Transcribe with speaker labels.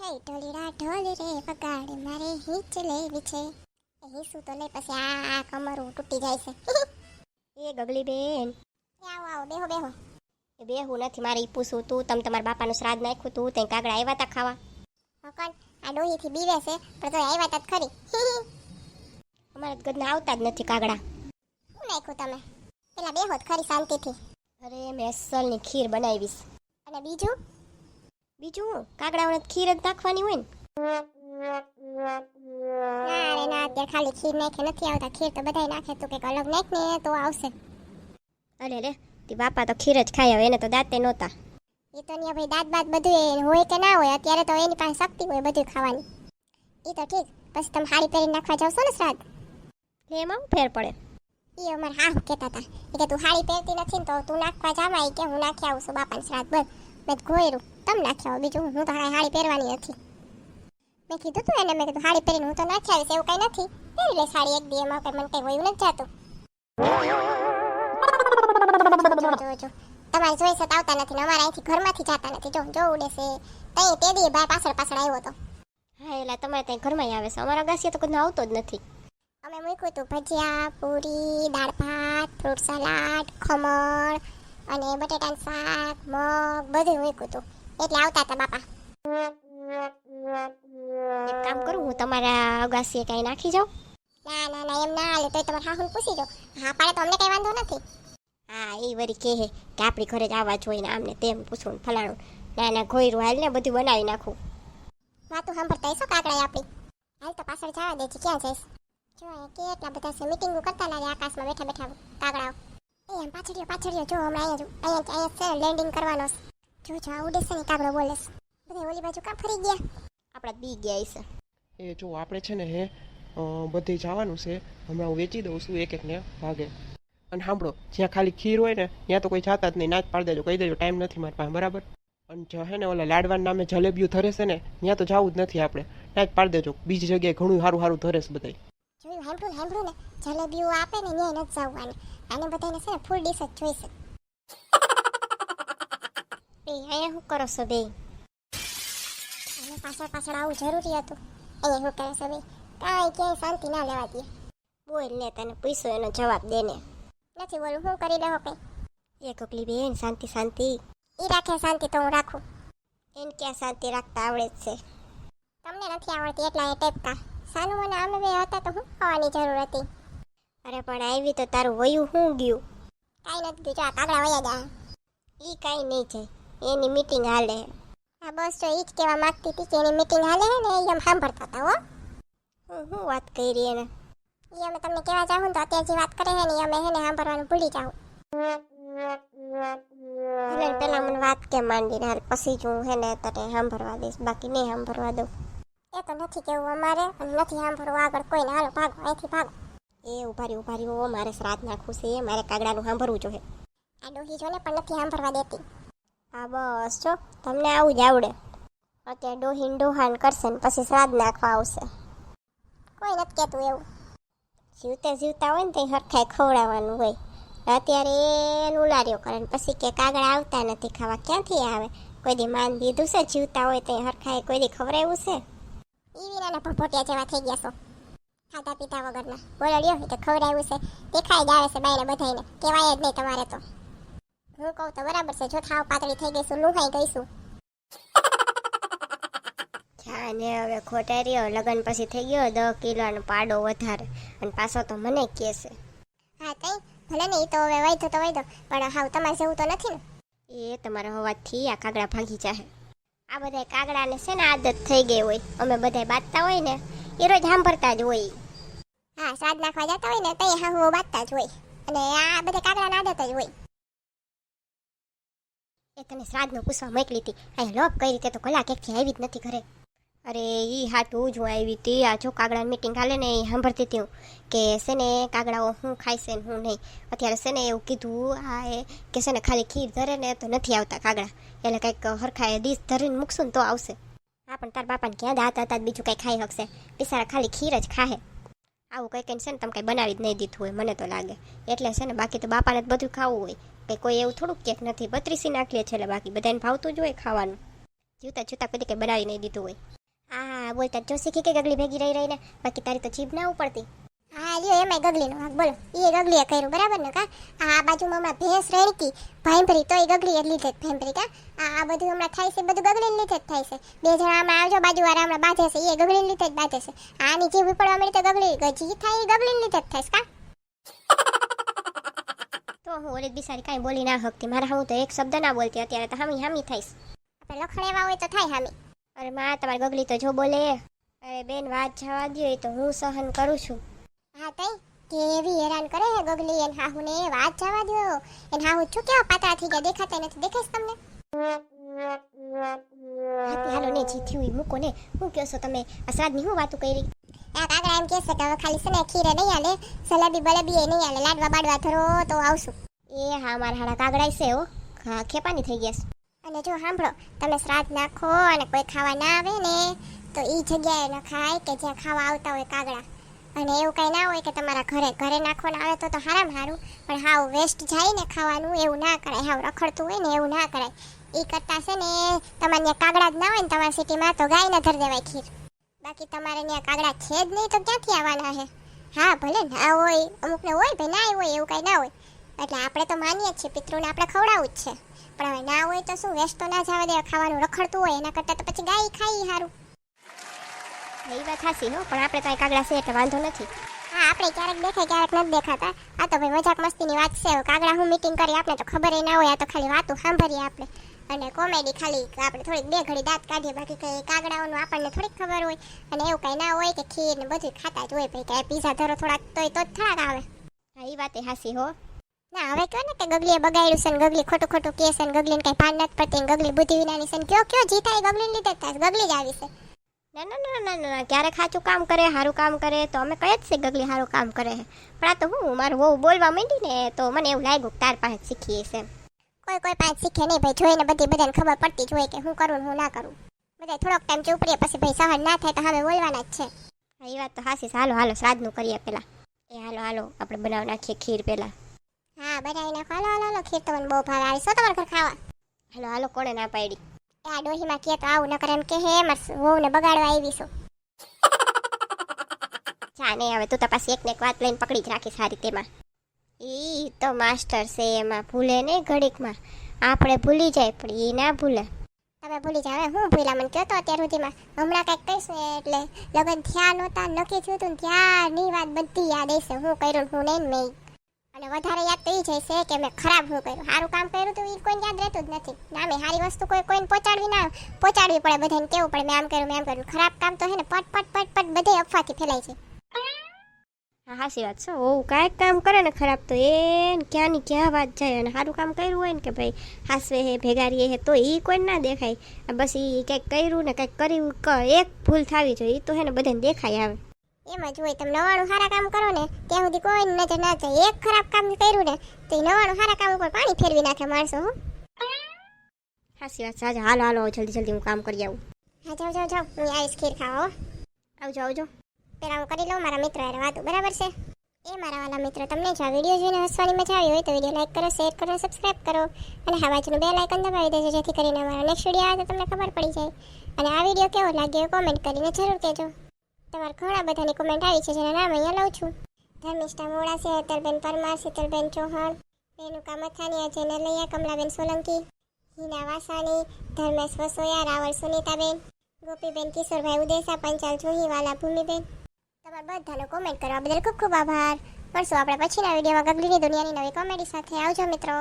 Speaker 1: હે ઢોલીડા ઢોલ રે વગાડ મારે હિંચ લેવી છે. એ શું તો લે પછી આ કમરું તૂટી જાય છે.
Speaker 2: એ ગગલી બેન
Speaker 1: આવો આવો બેહો બેહો.
Speaker 2: એ બેહું નથી મારે ઈ પૂછવું તું તમે તમારા બાપાનું શ્રાદ્ધ નાખ્યું તું ત્યાં કાગડા આવ્યા તા ખાવા?
Speaker 1: હકન આ ડોહીથી બીવે છે પણ તો આવ્યા તા જ ખરી.
Speaker 2: અમારે ગદના આવતા જ નથી કાગડા
Speaker 1: શું નાખ્યું તમે? પેલા બેહો ખરી શાંતિથી.
Speaker 2: અરે મેં અસલની ખીર બનાવીશ.
Speaker 1: અને બીજું?
Speaker 2: બીજું કાગડાઓને ખીર જ નાખવાની હોય ને?
Speaker 1: ના રે ના અત્યારે ખાલી ખીર નાખે નથી આવતા. ખીર તો બધાય નાખે તું કંઈક અલગ નાખ ને તો આવશે.
Speaker 2: અરે રે તે બાપા તો ખીર જ ખાય હવે એને તો દાંતે નહોતા.
Speaker 1: એ તો ન્યા ભાઈ દાંત બાત બધું હોય કે ના હોય અત્યારે તો એની પાસે શક્તિ હોય બધું ખાવાની. એ તો ઠીક પછી તમે હાડી પહેરી નાખવા જાવ છો ને શ્રાદ્ધ?
Speaker 2: એટલે એમાં ફેર પડે?
Speaker 1: એ અમારે હા કહેતા હતા કે તું હાડી પહેરતી નથી ને તો તું નાખવા જાવા કે હું નાખી આવું છું બાપાને શ્રાદ્ધ બસ મેં ઘોયરું. તમે નાખ્યા આવો બીજું હું તો સાડી હાડી પહેરવાની નથી. મેં કીધું તું એને મેં કીધું હાડી પહેરીને હું તો નાખી આવીશ એવું કંઈ નથી. પહેરી લે સાડી એક દી એમાં કંઈ મને કંઈ વયું નથી જાતું. તમારે જોઈ છે આવતા નથી ને અમારા અહીંથી ઘરમાંથી જતા નથી. જો જો ઉડે છે. તઈ તે દી ભાઈ પાછળ પાછળ આવ્યો હતો
Speaker 2: હા એટલે તમારે ત્યાં ઘરમાં આવે છે. અમારા ગાસિયા તો કોઈ આવતો જ નથી.
Speaker 1: અમે મૂક્યું હતું ભજીયા પૂરી દાળ ભાત ફ્રૂટ સલાડ ખમણ અને બટેટાનું શાક મગ બધું મૂક્યું હતું એટલે આવતા હતા બાપા.
Speaker 2: એક કામ કરું હું તમારા અગાસીએ કાંઈ નાખી જાઉં?
Speaker 1: ના ના ના એમ ના હાલે તો તમારે હાહુને પૂછી જો હા પાડે તો અમને કઈ વાંધો નથી.
Speaker 2: હા એ વળી કહે કે આપણી ઘરે જ આવવા જોઈએ ને આમને તેમ પૂછવું ફલાણું. ના ના ઘોયરું હાલ ને બધું બનાવી નાખું.
Speaker 1: વાતું સાંભળતા હશો કાકડા આપણી? હાલ તો પાછળ જવા દે છે ક્યાં જઈશ? જો કેટલા બધા છે મીટિંગો કરતા લાગે આકાશમાં બેઠા બેઠા કાગડાઓ એ પાછળ પાછળિયો પાછળિયો જો હમણાં અહીંયા અહીંયા છે લેન્ડિંગ કરવાનો છે. જો જો છે ને કાબરો બોલે છે. બધા ઓલી બાજુ કાં ફરી ગયા?
Speaker 2: આપણા બી ગયા છે
Speaker 3: એ જો આપણે છે ને હે બધે જવાનું છે. હમણાં હું વેચી દઉં છું એક એકને ભાગે. અને સાંભળો જ્યાં ખાલી ખીર હોય ને ત્યાં તો કોઈ જાતા જ નહીં નાચ પાડી દેજો. કહી દેજો ટાઈમ નથી મારી પાસે. બરાબર? અને જો હે ને ઓલા લાડવાના નામે જલેબીયું ધરે છે ને ત્યાં તો જવું જ નથી આપણે. નાચ પાડી દેજો. બીજી જગ્યાએ ઘણું સારું સારું ધરે છે બધાય.
Speaker 1: જોયું હેમ્બ્રું હેમ્બ્રું ને. જલેબીઓ આપે ને ત્યાં નથી જવું અને બધાને છે ને ફૂલ ડીશ જ જોઈશે.
Speaker 2: એ અહીંયા શું કરો છો બે
Speaker 1: અને પાછળ પાછળ આવું જરૂરી હતું. અહીંયા શું કરે છે બે કાંઈ ક્યાંય શાંતિ ના લેવા દે.
Speaker 2: બોલ ને તને પૂછો, એનો જવાબ દે ને.
Speaker 1: નથી બોલું, હું કરી લેવો કંઈ?
Speaker 2: એ કોકલી બેન, શાંતિ શાંતિ.
Speaker 1: એ રાખે શાંતિ તો હું રાખું.
Speaker 2: એને ક્યાં શાંતિ રાખતા આવડે જ છે.
Speaker 1: તમને નથી આવડતી એટલા એ ટેપકા. સાનું મને આમે બે હતા તો હું ખાવાની જરૂર હતી.
Speaker 2: અરે પણ આવી તો તારું વયું શું ગયું.
Speaker 1: કાંઈ નથી ગયું, જો કાગડા વયા ગયા.
Speaker 2: એ કાંઈ નહીં જાય. એની મીટિંગ હાલે
Speaker 1: હા બસ જો ઈ જ કહેવા માંગતી હતી કે એની મીટિંગ હાલે છે ને એ એમ સાંભળતા હતા હો
Speaker 2: હું શું વાત કરી એને
Speaker 1: ઈ અમે તમને કહેવા જાઉં ને તો અત્યારે જે વાત કરે છે ને ઈ અમે હે ને સાંભળવાનું ભૂલી જાઉં
Speaker 2: ભલે ને પેલા મને વાત કે માંડીને હાલ પછી જ હું હે ને તને સાંભળવા દઈશ બાકી નહીં સાંભળવા દઉં
Speaker 1: એ તો નથી કેવું અમારે અને નથી સાંભળવું આગળ કોઈને હાલો ભાગો અહીંથી ભાગો
Speaker 2: એ ઉભારી ઉભારી હો મારે શ્રાદ્ધ નાખવું છે મારે કાગડાનું સાંભળવું જોઈએ
Speaker 1: આ ડોહી જો ને પણ નથી સાંભળવા દેતી
Speaker 2: હા, બસ, જો, તમને આવું જ આવડે. અત્યારે ડોહીન ડોહાન કરશે ને પછી શ્રાદ્ધ નાખવા આવશે.
Speaker 1: કોઈ નથી કહેતું એવું.
Speaker 2: જીવતા જીવતા હોય ને તે હરખાય ખવડાવવાનું હોય. અત્યારે એ ઉલાર્યો કરે ને પછી કે કાગળ આવતા નથી ખાવા, ક્યાંથી આવે? કોઈ દી માન દીધું છે, જીવતા હોય તો હરખાય કોઈ દી ખવડાવ્યું છે?
Speaker 1: ઈ વિનાના ભભોટિયા જેવા થઈ ગયા છો. ખાતા પીતા વગરના બોલડ્યો તો ખવડાવ્યું છે. દેખાય જ આવે છે બાયને બધાને કહેવાય જ નહીં તમારે તો. હું કહું તો બરાબર છે. જો થાવ પાતળી થઈ ગઈશું લુહાઈ ગઈશું
Speaker 2: ને હવે ખોટા રહ્યો લગ્ન પછી થઈ ગયો દસ કિલોનો પાડો વધારે. અને પાછો તો મને કહે છે.
Speaker 1: હા તઈ? ભલે ને એ તો હવે વૈધો તો વૈધો પણ હાવ તમારે જેવું તો નથી ને?
Speaker 2: એ તમારા હવાથી આ કાગડા ભાગી જાહે. આ બધા કાગડાને છે ને આદત થઈ ગઈ હોય. અમે બધા બાંધતા હોય ને એ રોજ સાંભળતા જ હોય.
Speaker 1: હા સાદ નાખવા જતા હોય ને તઈ હા હું બાંધતા જ હોય. અને આ બધા કાગડાના આદત જ હોય.
Speaker 2: એ તને શ્રાદ્ધનું પૂછવા મોકલી હતી. અહીં લોક કઈ રીતે તો કલાક એકથી આવી જ નથી ઘરે. અરે, ઈ હાટું જ આવી હતી. આ જો કાગડા મીટિંગ હાલે ને એ સાંભળતી હતી કે છે ને કાગડાઓ હું ખાય છે હું નહીં. અત્યારે છે ને એવું કીધું આ એ કે છે ને ખાલી ખીર ધરે ને તો નથી આવતા કાગડા. એટલે કંઈક હરખાએ ડીશ ધરીને મૂકશું ને તો આવશે. હા પણ તાર બાપાને ક્યાં દાંત હતા બીજું કંઈ ખાઈ શકશે. બિચારા ખાલી ખીર જ ખાહે. આવું કંઈ કંઈ છે ને તમે કંઈ બનાવી જ નહીં દીધું હોય, મને તો લાગે. એટલે છે ને બાકી તો બાપાને જ બધું ખાવું હોય. કે કોઈ એવું થોડુંક કેક નથી, બત્રીસી નાખીએ છે એટલે બાકી. બધાને ભાવતું જ હોય ખાવાનું. જીવતા જીવતા કદી કંઈ બનાવી નહીં દીધું હોય. આ બોલતા જો શીખી કે ગગલી ભેગી રહી રહીને. બાકી તારી તો જીભ ના ઉપડતી.
Speaker 1: હા લ્યો એમાંય ગગલીનો વાંક બોલો એ ગગલીએ કર્યું બરાબર ને કા? આ બાજુમાં હમણાં ભેંસ રેણકી ભાઈમરી તોય ગગલીએ જ લીધે જ ભાઈમરી કા? આ બધું હમણાં થાય છે બધું ગગલીને લીધે જ થાય છે. બે જણા હમણાં આવજો બાજુવાળા હમણાં બાંધે છે એ ગગલીને લીધે જ બાંધે છે. આની જે ઉપડવા મળી તો ગગલી જી થાય એ ગગલીને લીધે જ થાય છે કા?
Speaker 2: તો હું ઓલી બિસારી કાંઈ બોલી ના શકતી. મારા હું તો એક શબ્દ ના બોલતી અત્યારે તો હામી હામી થઈશ
Speaker 1: આપણે લખણ હોય તો થાય હામી.
Speaker 2: અરે માં તમારી ગગલી તો જો બોલે. અરે બેન વાત જવા દો એ તો હું સહન કરું છું.
Speaker 1: હા તઈ. કેવી હેરાન કરે હે ગગલી એન હાહુ ને વાત જવા દો એન હાહુ છો કેવા પાતળા થઈ ગયા દેખાતા નથી. દેખાય તમને?
Speaker 2: હાથી હાલો ને જીથી થયું મૂકો ને હું કહો છો તમે? આ શ્રાદ્ધની હું વાતું કરી
Speaker 1: આ કાગડા એમ કહેશે કે હવે ખાલી છે ને ખીરે નહીં હાલે સલાબી બલેબી એ નહીં હાલે. લાડવા બાડવા ધરો તો આવશું.
Speaker 2: એ હા મારા હાડા કાગડાય છે હો. હા ખેપાની થઈ ગયા છે.
Speaker 1: અને જો સાંભળો તમે શ્રાદ્ધ નાખો અને કોઈ ખાવા ના આવે ને તો એ જગ્યાએ નખાય કે જ્યાં ખાવા આવતા હોય કાગડા. અને એવું કંઈ ના હોય કે તમારા ઘરે ઘરે નાખવાનું આવે તો તો હારામ હારું, પણ હાવ વેસ્ટ જાય ને ખાવાનું, એવું ના કરાય. હાવ રખડતું હોય ને એવું ના કરાય. એ કરતાં છે ને, તમારે ત્યાં કાગડા જ ના હોય ને તમારા સિટીમાં, તો ગાય ના ધર દેવાય ખીર. બાકી તમારે ત્યાં કાગડા છે જ નહીં તો ક્યાંથી આવવાના છે હા, ભલે ના હોય, અમુકને હોય ભાઈ, ના હોય, એવું કંઈ ના હોય. એટલે આપણે તો માનીએ છીએ, પિતૃને આપણે ખવડાવવું જ છે. પણ હવે ના હોય તો શું વેસ્ટ તો ના જવા દે ખાવાનું રખડતું હોય, એના કરતાં તો પછી ગાય ખાઈ સારું
Speaker 2: એ વાત હાસી હો પણ આપણે તો અહીં કાગડા છે એટલે વાંધો નથી.
Speaker 1: હા આપણે ક્યારેક દેખાય ક્યારેક નથી દેખાતા. આ તો ભાઈ મજાક મસ્તીની વાત છે કાગડા હું મીટિંગ કરી આપણે તો ખબર ના હોય આ તો ખાલી વાતો સાંભળીએ આપણે. અને કોમેડી ખાલી આપણે થોડીક બે ઘડી દાંત કાઢીએ બાકી કંઈ કાગડાઓનું આપણને થોડીક ખબર હોય. અને એવું કંઈ ના હોય કે ખીર ને બધું ખાતા જ હોય ભાઈ કાંઈ પીઝા ધરો થોડાક તોય તો જ થોડાક આવે.
Speaker 2: હા એ વાતે હાસી હો.
Speaker 1: ના હવે કહો ને કે ગગલીએ બગાડ્યું છે ને ગગલી ખોટું ખોટું કે છે ને ગગલીને કંઈ ભાન નથી પડતી ગગલી બુદ્ધિ વિનાની છે ને કયો કયો જીતા એ ગગલીને લીધે જ થાય ગગલી જ આવી છે.
Speaker 2: ના ના ના ના ના ક્યારેક સાચું કામ કરે સારું કામ કરે તો અમે કહે જ છે ગગલી સારું કામ કરે. છે પણ આ તો હું મારું બહુ બોલવા માંડી ને તો મને એવું લાગ્યું તાર પાસે શીખીએ છે.
Speaker 1: કોઈ કોઈ પાસે શીખે નહીં ભાઈ જોઈને બધી બધાને ખબર પડતી જ હોય કે હું કરું હું ના કરું. બધા થોડોક ટાઈમ ચૂપ રહીએ પછી ભાઈ સહન ના થાય તો હવે બોલવાના જ છે.
Speaker 2: એ વાત તો હાસી. હાલો હાલો શ્રાદ્ધનું કરીએ પેલા એ હાલો હાલો આપણે બનાવી નાખીએ ખીર પેલા
Speaker 1: હા બનાવી નાખો. હાલો હાલો હાલો ખીર તો બહુ ભાવે. આવી શું તમારે ઘર ખાવા?
Speaker 2: હાલો હાલો કોણે ના પાડી?
Speaker 1: એ આ ડોહીમાં કે તો આવું નકર એમ કે હે મારે વહુને બગાડવા આવી છું.
Speaker 2: નહીં હવે તું તપાસ એક ને એક વાત લઈને પકડી જ રાખી સારી તેમાં ઈ તો માસ્ટર છે એમાં ભૂલે નહીં ઘડીકમાં. આપણે ભૂલી જાય પણ ઈ ના ભૂલે.
Speaker 1: તમે ભૂલી જાવ હું ભૂલા મને કહો તો અત્યાર સુધીમાં હમણાં કંઈક કહીશ ને એટલે લગ્ન થયા નહોતા નક્કી થયું હતું ને ત્યારની વાત બધી યાદ હશે. હું કર્યું હું નહીં નહીં. મેં અને વધારે યાદ તો એ જ કે મેં ખરાબ હું કર્યું. સારું કામ કર્યું તો એ કોઈને યાદ રહેતું જ નથી. ના, મેં સારી વસ્તુ કોઈ કોઈને પહોંચાડવી ના પહોંચાડવી પડે બધાને કેવું પડે, મેં આમ કર્યું, મેં આમ કર્યું. ખરાબ કામ તો હે ને પટ પટ પટ પટ બધે અફવાથી ફેલાય છે.
Speaker 2: હા, હાસી વાત છે ઓ, કાંઈક કામ કરે ને ખરાબ તો એ ક્યાંની ક્યાં વાત જાય અને સારું કામ કર્યું હોય ને કે ભાઈ હાસવે હે, ભેગારીએ હે, તો એ કોઈ ના દેખાય. બસ એ કંઈક કર્યું ને કંઈક કર્યું એક ભૂલ થવી જોઈએ. એ તો હે ને બધાને દેખાય આવે.
Speaker 1: એમ જ હોય તમે નવાણું સારા કામ કરો ને ત્યાં સુધી કોઈ નજર ના જાય. એક ખરાબ કામ કર્યું ને તો એ નવાણું સારા કામ ઉપર પાણી ફેરવી નાખે માણસો હો.
Speaker 2: હાસી વાત સાજા હાલો હાલો જલ્દી જલ્દી હું કામ કરી આવું.
Speaker 1: હા જાઓ જાઓ જાઓ. હું આવીશ ખીર ખાવા હો.
Speaker 2: આવજો આવજો.
Speaker 1: પેલા હું કરી લઉં મારા મિત્રો યાર વાતો બરાબર છે? એ મારા વાલા મિત્રો તમને જો આ વીડિયો જોઈને હસવાની મજા આવી હોય તો વીડિયો લાઇક કરો શેર કરો સબસ્ક્રાઇબ કરો અને હા બાજુનું બે લાઇકન દબાવી દેજો જેથી કરીને અમારો નેક્સ્ટ વીડિયો આવે તો તમને ખબર પડી જાય. અને આ વીડિયો કેવો લાગ્યો કોમેન્ટ કરીને જરૂર કહેજો. તમારા ઘણા બધાની કોમેન્ટ આવી છે જેના નામ અહીંયા લઉં છું. ધર્મિષ્ઠા મોડા હેતલબેન પરમાર, શીતલબેન ચૌહાણ રેણુકા મથાની અજય નલૈયા કમલાબેન સોલંકી, હિના વાસાણી ધર્મેશ વસોયા રાવળ સુનીતાબેન, ગોપીબેન કિશોરભાઈ ઉદેસા પંચાલ જોહીવાલા ભૂમિબેન. તમારા બધાનો કોમેન્ટ કરવા બદલ ખૂબ ખૂબ આભાર. મળશું આપણે પછીના વિડીયોમાં ગગલીની દુનિયાની નવી કોમેડી સાથે. આવજો મિત્રો.